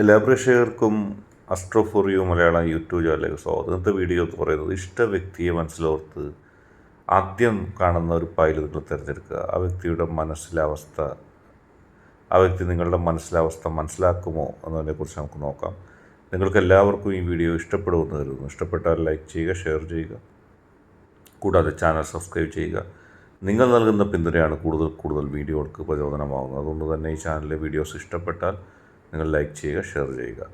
എല്ലാ പ്രേക്ഷകർക്കും അസ്ട്രോഫോറിയോ മലയാളം യൂട്യൂബ് ചാനലിലേക്ക് സ്വാഗതം. ഇന്നത്തെ വീഡിയോ എന്ന് പറയുന്നത് ഇഷ്ട വ്യക്തിയെ മനസ്സിലോർത്ത് ആദ്യം കാണുന്ന ഒരു ഫയൽ നിങ്ങൾ തിരഞ്ഞെടുക്കുക. ആ വ്യക്തിയുടെ മനസ്സിലെ അവസ്ഥ ആ വ്യക്തി നിങ്ങളുടെ മനസ്സിലാവസ്ഥ മനസ്സിലാക്കുമോ എന്നതിനെക്കുറിച്ച് നമുക്ക് നോക്കാം. നിങ്ങൾക്ക് എല്ലാവർക്കും ഈ വീഡിയോ ഇഷ്ടപ്പെടുമെന്ന് കരുതുന്നു. ഇഷ്ടപ്പെട്ടാൽ ലൈക്ക് ചെയ്യുക ഷെയർ ചെയ്യുക. കൂടാതെ ചാനൽ സബ്സ്ക്രൈബ് ചെയ്യുക. നിങ്ങൾ നൽകുന്ന പിന്തുണയാണ് കൂടുതൽ കൂടുതൽ വീഡിയോകൾക്ക് പ്രചോദനമാകുന്നത്. അതുകൊണ്ട് തന്നെ ഈ ചാനലിലെ വീഡിയോസ് ഇഷ്ടപ്പെട്ടാൽ നിങ്ങൾ ലൈക്ക് ചെയ്യുക ഷെയർ ചെയ്യുക.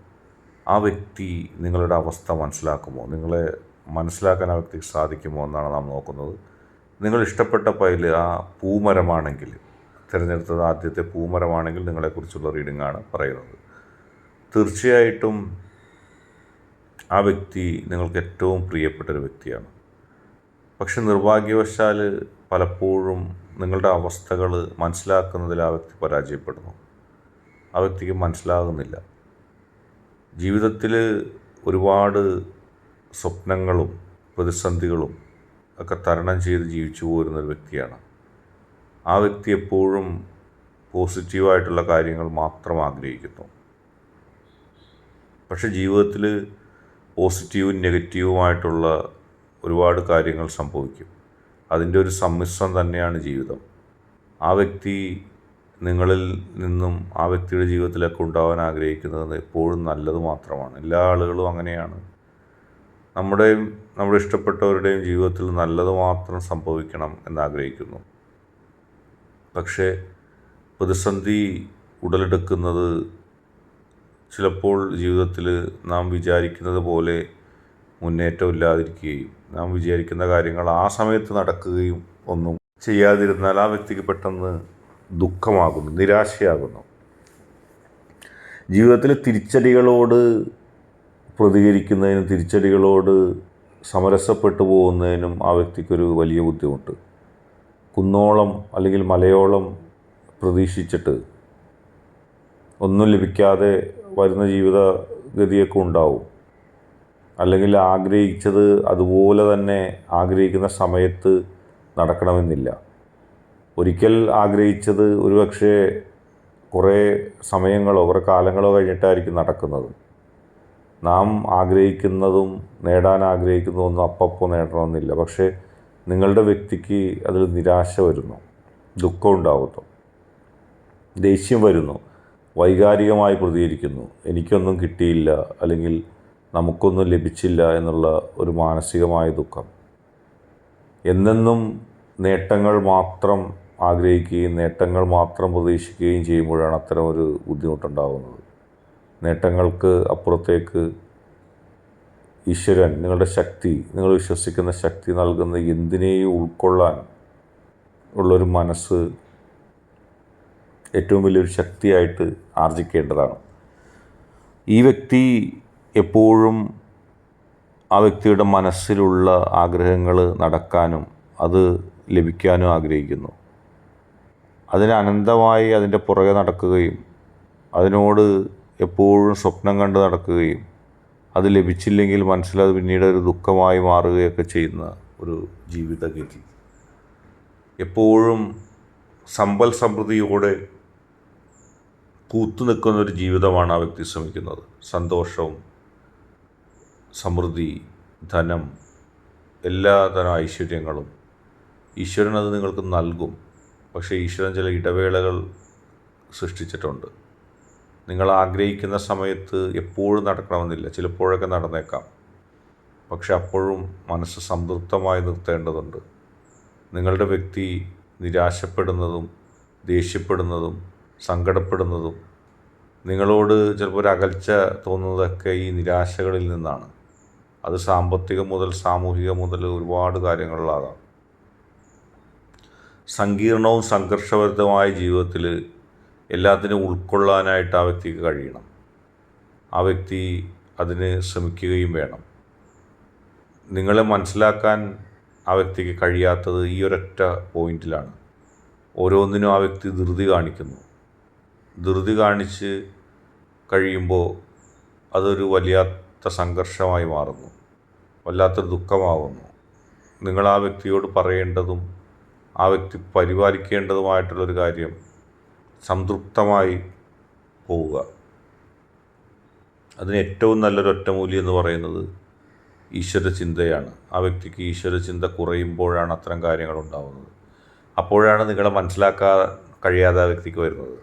ആ വ്യക്തി നിങ്ങളുടെ അവസ്ഥ മനസ്സിലാക്കുമോ? നിങ്ങളെ മനസ്സിലാക്കാൻ ആ വ്യക്തിക്ക് സാധിക്കുമോ എന്നാണ് നാം നോക്കുന്നത്. നിങ്ങൾ ഇഷ്ടപ്പെട്ട പൈൽ ആ പൂമരമാണെങ്കിൽ തിരഞ്ഞെടുത്തത് ആദ്യത്തെ പൂമരമാണെങ്കിൽ നിങ്ങളെക്കുറിച്ചുള്ള റീഡിംഗ് ആണ് പറയുന്നത്. തീർച്ചയായിട്ടും ആ വ്യക്തി നിങ്ങൾക്ക് ഏറ്റവും പ്രിയപ്പെട്ട ഒരു വ്യക്തിയാണ്. പക്ഷെ നിർഭാഗ്യവശാൽ പലപ്പോഴും നിങ്ങളുടെ അവസ്ഥകൾ മനസ്സിലാക്കുന്നതിൽ ആ വ്യക്തി പരാജയപ്പെടുന്നു. ആ വ്യക്തിക്ക് മനസ്സിലാകുന്നില്ല. ജീവിതത്തിൽ ഒരുപാട് സ്വപ്നങ്ങളും പ്രതിസന്ധികളും ഒക്കെ തരണം ചെയ്ത് ജീവിച്ചു പോരുന്ന ഒരു വ്യക്തിയാണ്. ആ വ്യക്തി എപ്പോഴും പോസിറ്റീവായിട്ടുള്ള കാര്യങ്ങൾ മാത്രം ആഗ്രഹിക്കുന്നു. പക്ഷെ ജീവിതത്തിൽ പോസിറ്റീവും നെഗറ്റീവുമായിട്ടുള്ള ഒരുപാട് കാര്യങ്ങൾ സംഭവിക്കും. അതിന്റെ ഒരു സമ്മിശ്രം തന്നെയാണ് ജീവിതം. ആ വ്യക്തി നിങ്ങളിൽ നിന്നും ആ വ്യക്തിയുടെ ജീവിതത്തിലൊക്കെ ഉണ്ടാവാൻ ആഗ്രഹിക്കുന്നത് എപ്പോഴും നല്ലത് മാത്രമാണ്. എല്ലാ ആളുകളും അങ്ങനെയാണ്. നമ്മുടെയും നമ്മുടെ ഇഷ്ടപ്പെട്ടവരുടെയും ജീവിതത്തിൽ നല്ലത് മാത്രം സംഭവിക്കണം എന്നാഗ്രഹിക്കുന്നു. പക്ഷേ പ്രതിസന്ധി ഉടലെടുക്കുന്നത് ചിലപ്പോൾ ജീവിതത്തിൽ നാം വിചാരിക്കുന്നത് പോലെ മുന്നേറ്റമില്ലാതിരിക്കുകയും നാം വിചാരിക്കുന്ന കാര്യങ്ങൾ ആ സമയത്ത് നടക്കുകയും ഒന്നും ചെയ്യാതിരുന്നാൽ ആ വ്യക്തിക്ക് പെട്ടെന്ന് ദുഃഖമാകുന്നു നിരാശയാകുന്നു. ജീവിതത്തിലെ തിരിച്ചടികളോട് പ്രതികരിക്കുന്നതിനും തിരിച്ചടികളോട് സമരസപ്പെട്ടു പോകുന്നതിനും ആ വ്യക്തിക്കൊരു വലിയ ബുദ്ധിമുട്ട്. കുന്നോളം അല്ലെങ്കിൽ മലയോളം പ്രതീക്ഷിച്ചിട്ട് ഒന്നും ലഭിക്കാതെ വരുന്ന ജീവിതഗതിയൊക്കെ ഉണ്ടാവും. അല്ലെങ്കിൽ ആഗ്രഹിച്ചത് അതുപോലെ തന്നെ ആഗ്രഹിക്കുന്ന സമയത്ത് നടക്കണമെന്നില്ല. ഒരിക്കൽ ആഗ്രഹിച്ചത് ഒരുപക്ഷെ കുറേ സമയങ്ങളോ കുറേ കാലങ്ങളോ കഴിഞ്ഞിട്ടായിരിക്കും നടക്കുന്നത്. നാം ആഗ്രഹിക്കുന്നതും നേടാൻ ആഗ്രഹിക്കുന്നതും ഒന്നും അപ്പപ്പോൾ നേടണമെന്നില്ല. പക്ഷേ നിങ്ങളുടെ വ്യക്തിക്ക് അതിൽ നിരാശ വരുന്നു ദുഃഖം ഉണ്ടാകുന്നു ദേഷ്യം വരുന്നു വൈകാരികമായി പ്രതികരിക്കുന്നു. എനിക്കൊന്നും കിട്ടിയില്ല അല്ലെങ്കിൽ നമുക്കൊന്നും ലഭിച്ചില്ല എന്നുള്ള ഒരു മാനസികമായ ദുഃഖം. എന്നെന്നും നേട്ടങ്ങൾ മാത്രം ആഗ്രഹിക്കുകയും നേട്ടങ്ങൾ മാത്രം പ്രതീക്ഷിക്കുകയും ചെയ്യുമ്പോഴാണ് അത്തരം ഒരു ബുദ്ധിമുട്ടുണ്ടാകുന്നത്. നേട്ടങ്ങൾക്ക് അപ്പുറത്തേക്ക് ഈശ്വരൻ നിങ്ങളുടെ ശക്തി നിങ്ങൾ വിശ്വസിക്കുന്ന ശക്തി നൽകുന്ന എന്തിനേയും ഉൾക്കൊള്ളാൻ ഉള്ളൊരു മനസ്സ് ഏറ്റവും വലിയൊരു ശക്തിയായിട്ട് ആർജിക്കേണ്ടതാണ്. ഈ വ്യക്തി എപ്പോഴും ആ വ്യക്തിയുടെ മനസ്സിലുള്ള ആഗ്രഹങ്ങൾ നടക്കാനും അത് ലഭിക്കാനും ആഗ്രഹിക്കുന്നു. അതിന് അനന്തമായി അതിന്റെ പുറകെ നടക്കുകയും അതിനോട് എപ്പോഴും സ്വപ്നം കണ്ട് നടക്കുകയും അത് ലഭിച്ചില്ലെങ്കിൽ മനസ്സിലത് പിന്നീട് ഒരു ദുഃഖമായി മാറുകയൊക്കെ ചെയ്യുന്ന ഒരു ജീവിതഗതി. എപ്പോഴും സമ്പൽ സമൃദ്ധിയോടെ കൂത്തു നിൽക്കുന്ന ഒരു ജീവിതമാണ് ആ വ്യക്തി ശ്രമിക്കുന്നത്. സന്തോഷവും സമൃദ്ധി ധനം എല്ലാ തരം ഐശ്വര്യങ്ങളും ഈശ്വരൻ അത് നിങ്ങൾക്ക് നൽകും. പക്ഷേ ഈശ്വരൻ ചില ഇടവേളകൾ സൃഷ്ടിച്ചിട്ടുണ്ട്. നിങ്ങൾ ആഗ്രഹിക്കുന്ന സമയത്ത് എപ്പോഴും നടക്കണമെന്നില്ല. ചിലപ്പോഴൊക്കെ നടന്നേക്കാം. പക്ഷെ അപ്പോഴും മനസ്സ് സംതൃപ്തമായി നിർത്തേണ്ടതുണ്ട്. നിങ്ങളുടെ വ്യക്തി നിരാശപ്പെടുന്നതും ദേഷ്യപ്പെടുന്നതും സങ്കടപ്പെടുന്നതും നിങ്ങളോട് ചിലപ്പോൾ ഒരു അകൽച്ച തോന്നുന്നതൊക്കെ ഈ നിരാശകളിൽ നിന്നാണ്. അത് സാമ്പത്തികം മുതൽ സാമൂഹിക മുതൽ ഒരുപാട് കാര്യങ്ങളിലാകാം. സങ്കീർണവും സംഘർഷഭരിതവുമായ ജീവിതത്തിൽ എല്ലാത്തിനും ഉൾക്കൊള്ളാനായിട്ട് ആ വ്യക്തിക്ക് കഴിയണം. ആ വ്യക്തി അതിന് ശ്രമിക്കുകയും വേണം. നിങ്ങളെ മനസ്സിലാക്കാൻ ആ വ്യക്തിക്ക് കഴിയാത്തത് ഈ ഒരൊറ്റ പോയിന്റിലാണ്. ഓരോന്നിനും ആ വ്യക്തി ധൃതി കാണിക്കുന്നു. ധൃതി കാണിച്ച് കഴിയുമ്പോൾ അതൊരു വലിയാത്ത സംഘർഷമായി മാറുന്നു. വല്ലാത്തൊരു ദുഃഖമാവുന്നു. നിങ്ങൾ ആ വ്യക്തിയോട് പറയേണ്ടതും ആ വ്യക്തി പരിപാലിക്കേണ്ടതുമായിട്ടുള്ളൊരു കാര്യം സംതൃപ്തമായി പോവുക. അതിന് ഏറ്റവും നല്ലൊരു ഒറ്റമൂലി എന്ന് പറയുന്നത് ഈശ്വര ചിന്തയാണ്. ആ വ്യക്തിക്ക് ഈശ്വര ചിന്ത കുറയുമ്പോഴാണ് അത്തരം കാര്യങ്ങൾ ഉണ്ടാകുന്നത് അപ്പോഴാണ് നിങ്ങളെ മനസ്സിലാക്കാൻ കഴിയാതെ ആ വ്യക്തിക്ക് വരുന്നത്.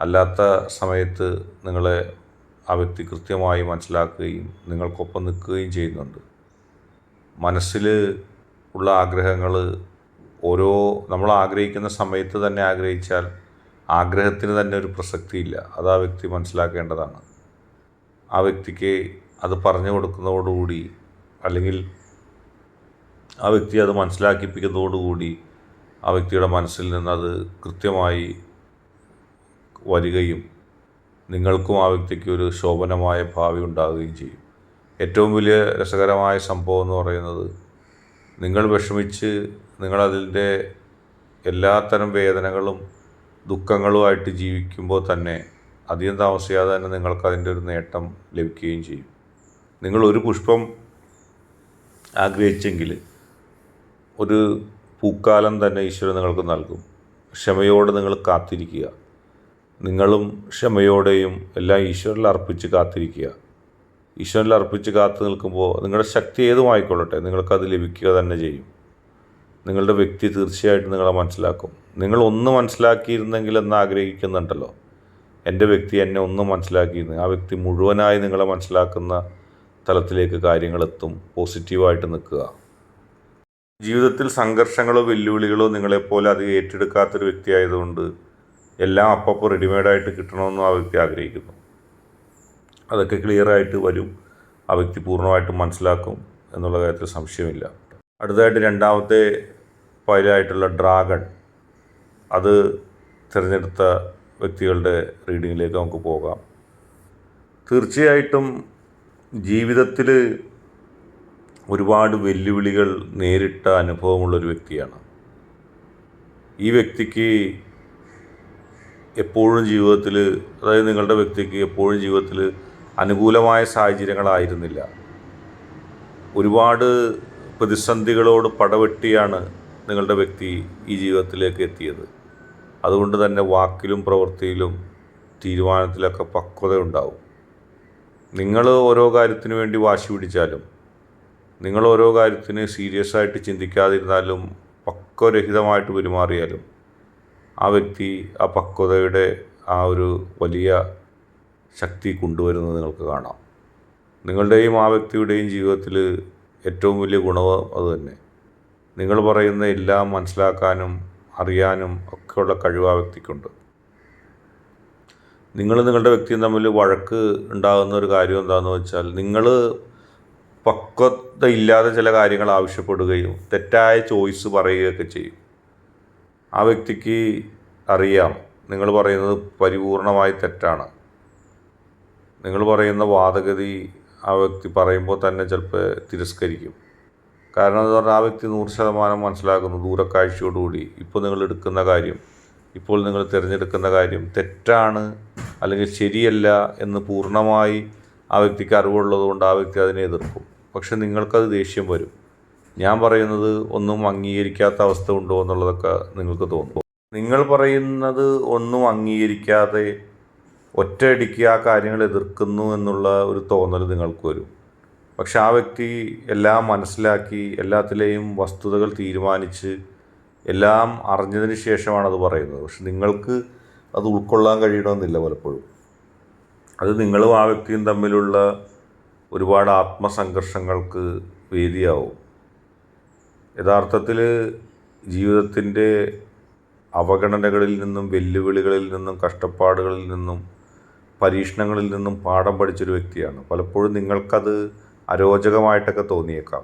അല്ലാത്ത സമയത്ത് നിങ്ങളെ ആ വ്യക്തി കൃത്യമായി മനസ്സിലാക്കുകയും നിങ്ങൾക്കൊപ്പം നിൽക്കുകയും ചെയ്യുന്നുണ്ട്. മനസ്സിൽ ഉള്ള ആഗ്രഹങ്ങൾ ഓരോ നമ്മൾ ആഗ്രഹിക്കുന്ന സമയത്ത് തന്നെ ആഗ്രഹിച്ചാൽ ആഗ്രഹത്തിന് തന്നെ ഒരു പ്രസക്തിയില്ല. അത് ആ വ്യക്തി മനസ്സിലാക്കേണ്ടതാണ്. ആ വ്യക്തിക്ക് അത് പറഞ്ഞു കൊടുക്കുന്നതോടുകൂടി അല്ലെങ്കിൽ ആ വ്യക്തി അത് മനസ്സിലാക്കിപ്പിക്കുന്നതോടുകൂടി ആ വ്യക്തിയുടെ മനസ്സിൽ നിന്ന് അത് കൃത്യമായി വരികയും നിങ്ങൾക്കും ആ വ്യക്തിക്ക് ഒരു ശോഭനമായ ഭാവി ഉണ്ടാകുകയും ചെയ്യും. ഏറ്റവും വലിയ രസകരമായ സംഭവം എന്ന് പറയുന്നത് നിങ്ങൾ വിഷമിച്ച് നിങ്ങളതിന്റെ എല്ലാത്തരം വേദനകളും ദുഃഖങ്ങളുമായിട്ട് ജീവിക്കുമ്പോൾ തന്നെ അധികം താമസിയാതെ തന്നെ നിങ്ങൾക്കതിന്റെ ഒരു നേട്ടം ലഭിക്കുകയും ചെയ്യും. നിങ്ങൾ ഒരു പുഷ്പം ആഗ്രഹിച്ചെങ്കിൽ ഒരു പൂക്കാലം തന്നെ ഈശ്വരൻ നിങ്ങൾക്ക് നൽകും. ക്ഷമയോടെ നിങ്ങൾ കാത്തിരിക്കുക. നിങ്ങളും ക്ഷമയോടെയും എല്ലാം ഈശ്വരനിൽ അർപ്പിച്ച് കാത്തിരിക്കുക. ഈശ്വരനിൽ അർപ്പിച്ച് കാത്തു നിൽക്കുമ്പോൾ നിങ്ങളുടെ ശക്തി ഏതുമായിക്കൊള്ളട്ടെ നിങ്ങൾക്കത് ലഭിക്കുക തന്നെ ചെയ്യും. നിങ്ങളുടെ വ്യക്തി തീർച്ചയായിട്ടും നിങ്ങളെ മനസ്സിലാക്കും. നിങ്ങൾ ഒന്ന് മനസ്സിലാക്കിയിരുന്നെങ്കിൽ എന്ന് ആഗ്രഹിക്കുന്നുണ്ടല്ലോ. എന്റെ വ്യക്തി എന്നെ ഒന്ന് മനസ്സിലാക്കിയിരുന്നു. ആ വ്യക്തി മുഴുവനായി നിങ്ങളെ മനസ്സിലാക്കുന്ന തലത്തിലേക്ക് കാര്യങ്ങളെത്തും പോസിറ്റീവായിട്ട് നിൽക്കുക. ജീവിതത്തിൽ സംഘർഷങ്ങളോ വെല്ലുവിളികളോ നിങ്ങളെപ്പോലെ അധികം ഏറ്റെടുക്കാത്തൊരു വ്യക്തിയായതുകൊണ്ട് എല്ലാം അപ്പപ്പോൾ റെഡിമെയ്ഡായിട്ട് കിട്ടണമെന്നും ആ വ്യക്തി ആഗ്രഹിക്കുന്നു. അതൊക്കെ ക്ലിയറായിട്ട് വരും. ആ വ്യക്തി പൂർണമായിട്ടും മനസ്സിലാക്കും എന്നുള്ള കാര്യത്തിൽ സംശയമില്ല. അടുത്തതായിട്ട് രണ്ടാമത്തെ ഫയലായിട്ടുള്ള ഡ്രാഗൺ. അത് തിരഞ്ഞെടുത്ത വ്യക്തികളുടെ റീഡിങ്ങിലേക്ക് നമുക്ക് പോകാം. തീർച്ചയായിട്ടും ജീവിതത്തിൽ ഒരുപാട് വെല്ലുവിളികൾ നേരിട്ട അനുഭവമുള്ളൊരു വ്യക്തിയാണ്. ഈ വ്യക്തിക്ക് എപ്പോഴും ജീവിതത്തിൽ അതായത് നിങ്ങളുടെ വ്യക്തിക്ക് എപ്പോഴും ജീവിതത്തിൽ അനുകൂലമായ സാഹചര്യങ്ങളായിരുന്നില്ല. ഒരുപാട് പ്രതിസന്ധികളോട് പടവെട്ടിയാണ് നിങ്ങളുടെ വ്യക്തി ഈ ജീവിതത്തിലേക്ക് എത്തിയത്. അതുകൊണ്ട് തന്നെ വാക്കിലും പ്രവൃത്തിയിലും തീരുമാനത്തിലൊക്കെ പക്വത ഉണ്ടാവും നിങ്ങൾ ഓരോ കാര്യത്തിനു വേണ്ടി വാശി പിടിച്ചാലും നിങ്ങൾ ഓരോ കാര്യത്തിന് സീരിയസ് ആയിട്ട് ചിന്തിക്കാതിരുന്നാലും പക്വരഹിതമായിട്ട് പെരുമാറിയാലും ആ വ്യക്തി ആ പക്വതയുടെ ആ ഒരു വലിയ ശക്തി കൊണ്ടുവരുന്നത് നിങ്ങൾക്ക് കാണാം. നിങ്ങളുടെയും ആ വ്യക്തിയുടെയും ജീവിതത്തിൽ ഏറ്റവും വലിയ ഗുണവും അതുതന്നെ നിങ്ങൾ പറയുന്ന എല്ലാം മനസ്സിലാക്കാനും അറിയാനും ഒക്കെയുള്ള കഴിവ് ആ വ്യക്തിക്കുണ്ട്. നിങ്ങൾ നിങ്ങളുടെ വ്യക്തിയും തമ്മിൽ വഴക്ക് ഉണ്ടാകുന്ന ഒരു കാര്യം എന്താണെന്ന് വെച്ചാൽ നിങ്ങൾ പക്വത ഇല്ലാതെ ചില കാര്യങ്ങൾ ആവശ്യപ്പെടുകയും തെറ്റായ ചോയ്സ് പറയുകയൊക്കെ ചെയ്യും. ആ വ്യക്തിക്ക് അറിയാം നിങ്ങൾ പറയുന്നത് പരിപൂർണമായി തെറ്റാണ്. നിങ്ങൾ പറയുന്ന വാദഗതി ആ വ്യക്തി പറയുമ്പോൾ തന്നെ ചിലപ്പോൾ തിരസ്കരിക്കും. കാരണം എന്ന് പറഞ്ഞാൽ ആ വ്യക്തി നൂറ് ശതമാനം മനസ്സിലാക്കുന്നു ദൂരക്കാഴ്ചയോടുകൂടി. ഇപ്പോൾ നിങ്ങൾ എടുക്കുന്ന കാര്യം ഇപ്പോൾ നിങ്ങൾ തിരഞ്ഞെടുക്കുന്ന കാര്യം തെറ്റാണ് അല്ലെങ്കിൽ ശരിയല്ല എന്ന് പൂർണമായി ആ വ്യക്തിക്ക് അറിവുള്ളത് കൊണ്ട് ആ വ്യക്തി അതിനെ എതിർക്കും. പക്ഷെ നിങ്ങൾക്കത് ദേഷ്യം വരും. ഞാൻ പറയുന്നത് ഒന്നും അംഗീകരിക്കാത്ത അവസ്ഥ ഉണ്ടോ എന്നുള്ളതൊക്കെ നിങ്ങൾക്ക് തോന്നും. നിങ്ങൾ പറയുന്നത് ഒന്നും അംഗീകരിക്കാതെ ഒറ്റയടിക്ക് ആ കാര്യങ്ങൾ എതിർക്കുന്നു എന്നുള്ള ഒരു തോന്നൽ നിങ്ങൾക്ക് വരും. പക്ഷെ ആ വ്യക്തി എല്ലാം മനസ്സിലാക്കി എല്ലാത്തിലെയും വസ്തുതകൾ തീരുമാനിച്ച് എല്ലാം അറിഞ്ഞതിന് ശേഷമാണ് അത് പറയുന്നത്. പക്ഷെ നിങ്ങൾക്ക് അത് ഉൾക്കൊള്ളാൻ കഴിയണമെന്നില്ല പലപ്പോഴും. അത് നിങ്ങളും ആ വ്യക്തിയും തമ്മിലുള്ള ഒരുപാട് ആത്മസംഘർഷങ്ങൾക്ക് വേദിയാവും. യഥാർത്ഥത്തിൽ ജീവിതത്തിന്റെ അവഗണനകളിൽ നിന്നും വെല്ലുവിളികളിൽ നിന്നും കഷ്ടപ്പാടുകളിൽ നിന്നും പരീക്ഷണങ്ങളിൽ നിന്നും പാഠം പഠിച്ചൊരു വ്യക്തിയാണ്. പലപ്പോഴും നിങ്ങൾക്കത് അരോചകമായിട്ടൊക്കെ തോന്നിയേക്കാം.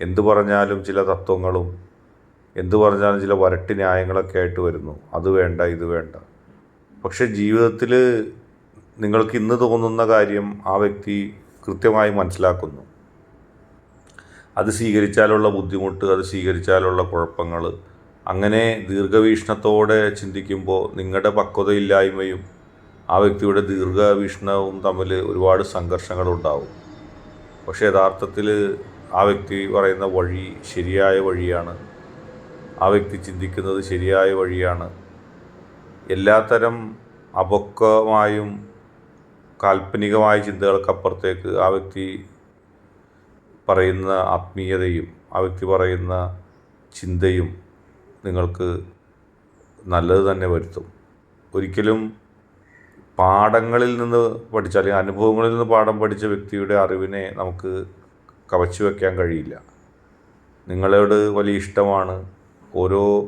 എന്തു പറഞ്ഞാലും ചില തത്വങ്ങളും എന്തു പറഞ്ഞാലും ചില വരട്ടി ന്യായങ്ങളൊക്കെ ആയിട്ട് വരുന്നു. അത് വേണ്ട ഇത് വേണ്ട. പക്ഷേ ജീവിതത്തിൽ നിങ്ങൾക്ക് ഇന്ന് തോന്നുന്ന കാര്യം ആ വ്യക്തി കൃത്യമായി മനസ്സിലാക്കുന്നു. അത് സ്വീകരിച്ചാലുള്ള ബുദ്ധിമുട്ട് അത് സ്വീകരിച്ചാലുള്ള കുഴപ്പങ്ങൾ. അങ്ങനെ ദീർഘവീക്ഷണത്തോടെ ചിന്തിക്കുമ്പോൾ നിങ്ങളുടെ പക്വതയില്ലായ്മയും ആ വ്യക്തിയുടെ ദീർഘവീക്ഷണവും തമ്മിൽ ഒരുപാട് സംഘർഷങ്ങളുണ്ടാവും. പക്ഷേ യഥാർത്ഥത്തിൽ ആ വ്യക്തി പറയുന്ന വഴി ശരിയായ വഴിയാണ്. ആ വ്യക്തി ചിന്തിക്കുന്നത് ശരിയായ വഴിയാണ്. എല്ലാത്തരം അപക്വമായും കാൽപ്പനികമായ ചിന്തകൾക്കപ്പുറത്തേക്ക് ആ വ്യക്തി പറയുന്ന ആത്മീയതയും ആ വ്യക്തി പറയുന്ന ചിന്തയും നിങ്ങൾക്ക് നല്ലത് തന്നെ വരുത്തും. ഒരിക്കലും പാഠങ്ങളിൽ നിന്ന് പഠിച്ച അല്ലെങ്കിൽ അനുഭവങ്ങളിൽ നിന്ന് പാഠം പഠിച്ച വ്യക്തിയുടെ അറിവിനെ നമുക്ക് കവച്ചു വയ്ക്കാൻ കഴിയില്ല. നിങ്ങളോട് വലിയ ഇഷ്ടമാണ് ഓരോ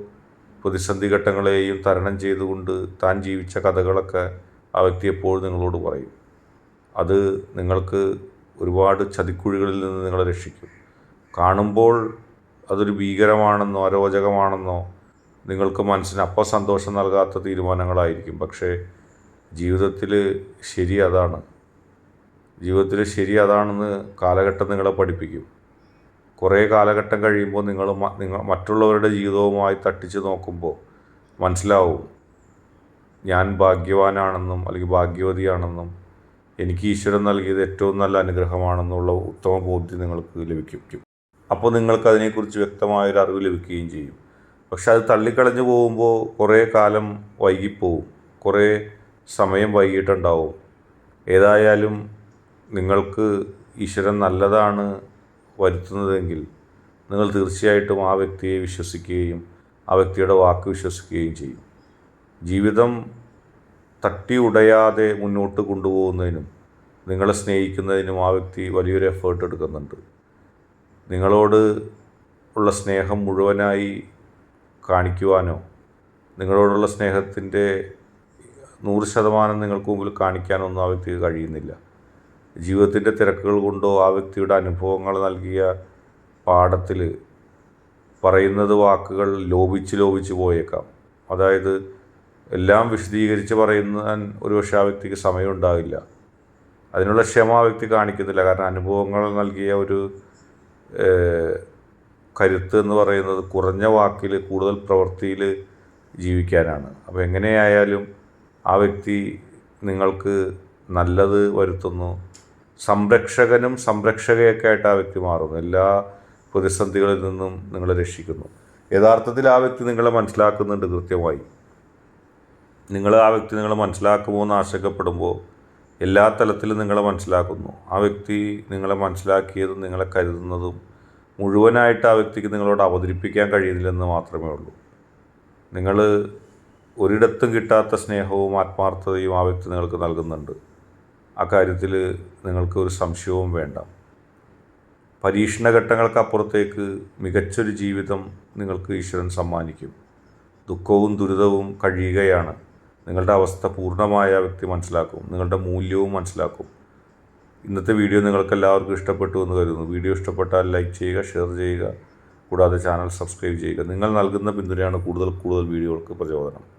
പ്രതിസന്ധി ഘട്ടങ്ങളെയും തരണം ചെയ്തുകൊണ്ട് താൻ ജീവിച്ച കഥകളൊക്കെ ആ വ്യക്തി എപ്പോഴും നിങ്ങളോട് പറയും. അത് നിങ്ങൾക്ക് ഒരുപാട് ചതിക്കുഴികളിൽ നിന്ന് നിങ്ങളെ രക്ഷിക്കും. കാണുമ്പോൾ അതൊരു ഭീകരമാണെന്നോ അരോചകമാണെന്നോ നിങ്ങൾക്ക് മനസ്സിന് അപ്പം സന്തോഷം നൽകാത്ത തീരുമാനങ്ങളായിരിക്കും. പക്ഷേ ജീവിതത്തിൽ ശരി അതാണ്. ജീവിതത്തിൽ ശരി അതാണെന്ന് കാലഘട്ടം നിങ്ങളെ പഠിപ്പിക്കും. കുറേ കാലഘട്ടം കഴിയുമ്പോൾ നിങ്ങൾ നിങ്ങൾ മറ്റുള്ളവരുടെ ജീവിതവുമായി തട്ടിച്ച് നോക്കുമ്പോൾ മനസ്സിലാവും. ഞാൻ ഭാഗ്യവാനാണെന്നും അല്ലെങ്കിൽ ഭാഗ്യവതിയാണെന്നും എനിക്ക് ഈശ്വരൻ നൽകിയത് ഏറ്റവും നല്ല അനുഗ്രഹമാണെന്നുള്ള ഉത്തമ ബോധ്യം നിങ്ങൾക്ക് ലഭിക്കും. അപ്പോൾ നിങ്ങൾക്ക് അതിനെക്കുറിച്ച് വ്യക്തമായൊരു അറിവ് ലഭിക്കുകയും ചെയ്യും. പക്ഷെ അത് തള്ളിക്കളഞ്ഞു പോകുമ്പോൾ കുറേ കാലം വൈകിപ്പോവും. കുറേ സമയം വൈകിട്ടുണ്ടാവും. ഏതായാലും നിങ്ങൾക്ക് ഈശ്വരൻ നല്ലതാണ് വരുത്തുന്നതെങ്കിൽ നിങ്ങൾ തീർച്ചയായിട്ടും ആ വ്യക്തിയെ വിശ്വസിക്കുകയും ആ വ്യക്തിയുടെ വാക്ക് വിശ്വസിക്കുകയും ചെയ്യും. ജീവിതം തട്ടി ഉടയാതെ മുന്നോട്ട് കൊണ്ടുപോകുന്നതിനും നിങ്ങളെ സ്നേഹിക്കുന്നതിനും ആ വ്യക്തി വലിയൊരു എഫേർട്ട് എടുക്കുന്നുണ്ട്. നിങ്ങളോട് ഉള്ള സ്നേഹം മുഴുവനായി കാണിക്കുവാനോ നിങ്ങളോടുള്ള സ്നേഹത്തിന്റെ നൂറ് ശതമാനം നിങ്ങൾക്ക് മുമ്പിൽ കാണിക്കാനൊന്നും ആ വ്യക്തിക്ക് കഴിയുന്നില്ല. ജീവിതത്തിന്റെ തിരക്കുകൾ കൊണ്ടോ ആ വ്യക്തിയുടെ അനുഭവങ്ങൾ നൽകിയ പാഠത്തിൽ പറയുന്നത് വാക്കുകൾ ലോപിച്ച് ലോപിച്ച് പോയേക്കാം. അതായത് എല്ലാം വിശദീകരിച്ച് പറയുന്നതിന് ഒരുപക്ഷെ ആ വ്യക്തിക്ക് സമയമുണ്ടാവില്ല അതിനുള്ള ക്ഷമ ആ വ്യക്തി കാണിക്കുന്നില്ല. കാരണം അനുഭവങ്ങൾ നൽകിയ ഒരു കരുത്ത് എന്ന് പറയുന്നത് കുറഞ്ഞ വാക്കിൽ കൂടുതൽ പ്രവൃത്തിയിൽ ജീവിക്കാനാണ്. അപ്പോൾ എങ്ങനെയായാലും ആ വ്യക്തി നിങ്ങൾക്ക് നല്ലത് വരുത്തുന്നു. സംരക്ഷകനും സംരക്ഷകയൊക്കെ ആയിട്ട് ആ വ്യക്തി മാറുന്നു. എല്ലാ പ്രതിസന്ധികളിൽ നിന്നും നിങ്ങളെ രക്ഷിക്കുന്നു. യഥാർത്ഥത്തിൽ ആ വ്യക്തി നിങ്ങളെ മനസ്സിലാക്കുന്നുണ്ട് കൃത്യമായി. നിങ്ങൾ ആ വ്യക്തി നിങ്ങളെ മനസ്സിലാക്കുമോ എന്ന് ആശങ്കപ്പെടുമ്പോൾ എല്ലാ തലത്തിലും നിങ്ങളെ മനസ്സിലാക്കുന്നു. ആ വ്യക്തി നിങ്ങളെ മനസ്സിലാക്കിയതും നിങ്ങളെ കരുതുന്നതും മുഴുവനായിട്ട് ആ വ്യക്തിക്ക് നിങ്ങളോട് അവതരിപ്പിക്കാൻ കഴിയുന്നില്ലെന്ന് മാത്രമേ ഉള്ളൂ. നിങ്ങൾ ഒരിടത്തും കിട്ടാത്ത സ്നേഹവും ആത്മാർത്ഥതയും ആ വ്യക്തി നിങ്ങൾക്ക് നൽകുന്നുണ്ട്. അക്കാര്യത്തിൽ കാര്യത്തിൽ നിങ്ങൾക്ക് ഒരു സംശയവും വേണ്ട. പരീക്ഷണഘട്ടങ്ങൾക്കപ്പുറത്തേക്ക് മികച്ചൊരു ജീവിതം നിങ്ങൾക്ക് ഈശ്വരൻ സമ്മാനിക്കും. ദുഃഖവും ദുരിതവും കഴിയുകയാണ്. നിങ്ങളുടെ അവസ്ഥ പൂർണമായ വ്യക്തി മനസ്സിലാക്കും. നിങ്ങളുടെ മൂല്യവും മനസ്സിലാക്കും. ഇന്നത്തെ വീഡിയോ നിങ്ങൾക്ക് എല്ലാവർക്കും ഇഷ്ടപ്പെട്ടു എന്ന് കരുതുന്നു. വീഡിയോ ഇഷ്ടപ്പെട്ടാൽ ലൈക്ക് ചെയ്യുക ഷെയർ ചെയ്യുക. കൂടാതെ ചാനൽ സബ്സ്ക്രൈബ് ചെയ്യുക. നിങ്ങൾ നൽകുന്ന പിന്തുണയാണ് കൂടുതൽ കൂടുതൽ വീഡിയോകൾക്ക് പ്രചോദനം.